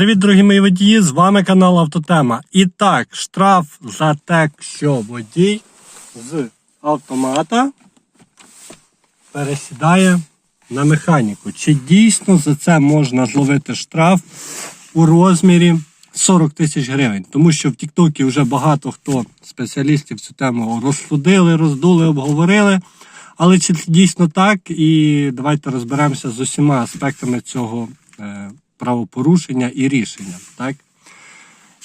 Привіт, дорогі мої водії! З вами канал Автотема. І так, штраф за те, що водій з автомата пересідає на механіку. Чи дійсно за це можна зловити штраф у розмірі 40 тисяч гривень? Тому що в Тіктокі вже багато хто спеціалістів цю тему розсудили, роздули, обговорили. Але чи це дійсно так? І давайте розберемося з усіма аспектами цього е, правопорушення і рішення. Так?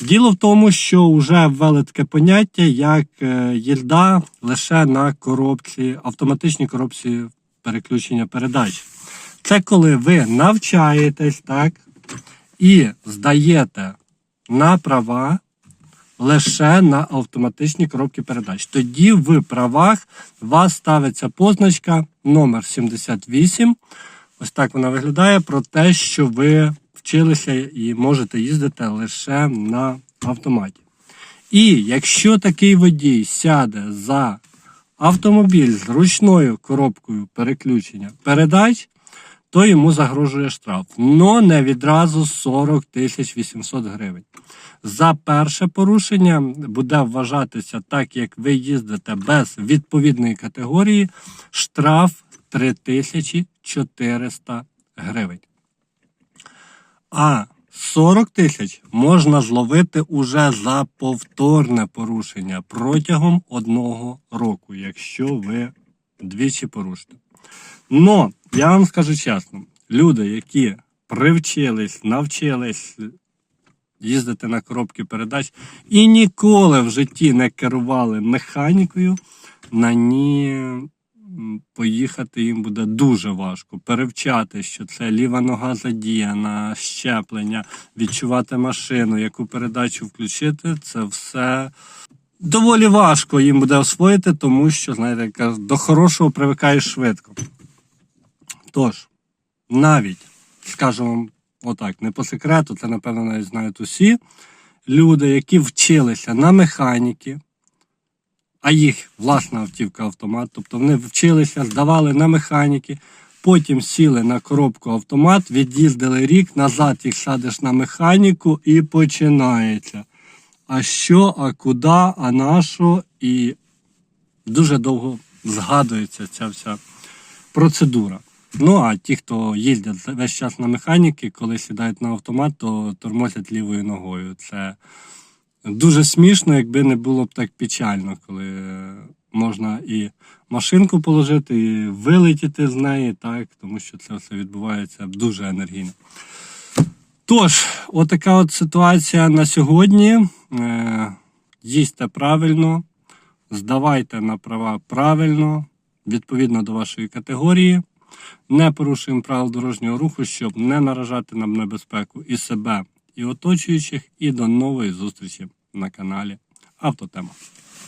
Діло в тому, що вже ввели таке поняття, як е, їзда лише на коробці, автоматичній коробці переключення передач. Це коли ви навчаєтесь, так, і здаєте на права лише на автоматичні коробки передач. Тоді в правах у вас ставиться позначка номер 78. Ось так вона виглядає про те, що ви вчилися і можете їздити лише на автоматі. І якщо такий водій сяде за автомобіль з ручною коробкою переключення передач, то йому загрожує штраф. Но не відразу 40 тисяч 800 гривень. За перше порушення буде вважатися так, як ви їздите без відповідної категорії, штраф 3400 гривень. А 40 тисяч можна зловити уже за повторне порушення протягом одного року, якщо ви двічі порушите. Но я вам скажу чесно, люди, які привчились, навчились їздити на коробки передач і ніколи в житті не керували механікою, на ній поїхати їм буде дуже важко. Перевчати, що це ліва нога задіяна, щеплення, відчувати машину, яку передачу включити, це все доволі важко їм буде освоїти, тому що, знаєте, до хорошого привикаєш швидко. Тож, навіть, скажу вам отак, не по секрету, це напевно навіть знають усі люди, які вчилися на механіки, а їх власна автівка автомат, тобто вони вчилися, здавали на механіки, потім сіли на коробку автомат, від'їздили рік, назад їх садиш на механіку і починається. А що, а куди, а на що? І дуже довго згадується ця вся процедура. Ну а ті, хто їздять весь час на механіки, коли сідають на автомат, то тормозять лівою ногою. Це дуже смішно, якби не було б так печально, коли е, можна і машинку положити, і вилетіти з неї, так, тому що це все відбувається дуже енергійно. Тож, отака от ситуація на сьогодні. Е, Їсте правильно, здавайте на права правильно, відповідно до вашої категорії. Не порушуємо правил дорожнього руху, щоб не наражати нам небезпеку і себе, і оточуючих. І до нової зустрічі на каналі Автотема.